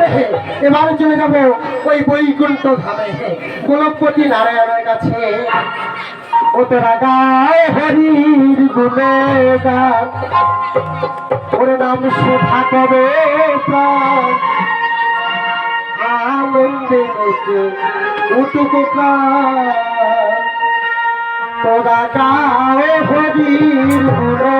করে এবারে চলে যাব ওই বৈকুণ্ঠ ধামে নারায়ণের কাছে। ও তোরা গায়ে হরির ওর নাম সুধা কবে উটুক তোরা গায়ে হরির গান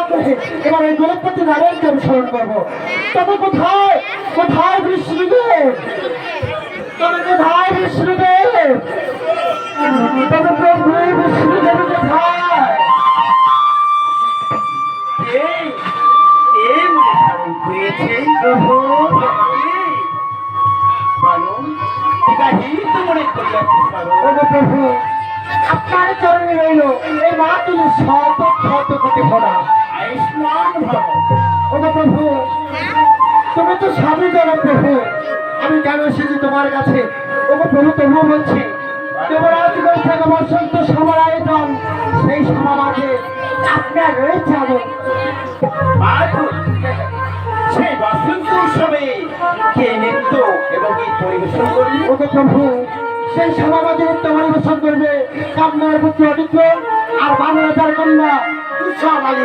মনে করে এবার এই গোলকপতি নারায়ণকে আমি স্মরণ করব। তবে কোথায়? কোথায় বিষ্ণুদেব? তবে কোথায় বিষ্ণুদেব? তবে প্রভু বিষ্ণুদেব কোথায়? আপনার চরণে রইল। এই মা তুমি শত প্রভু। তুমি তো স্বামী জানো প্রভু। আমি কেন এসেছি তোমার কাছে? ওগো প্রভু তবুও বলছি দেবরাজ বৈশাখ বসন্ত সবার আয়োজন সেই সমাজে আপনার রয়েছে আমল সেই বসন্ত উৎসবে কে নৃত্য এবং গীত পরিবেশন করি ওগো প্রভু সেই সমাজে নৃত্য পরিবেশন করবে। কামনার পুত্র অদিত্য আর বাংলাচার কন্যা আলী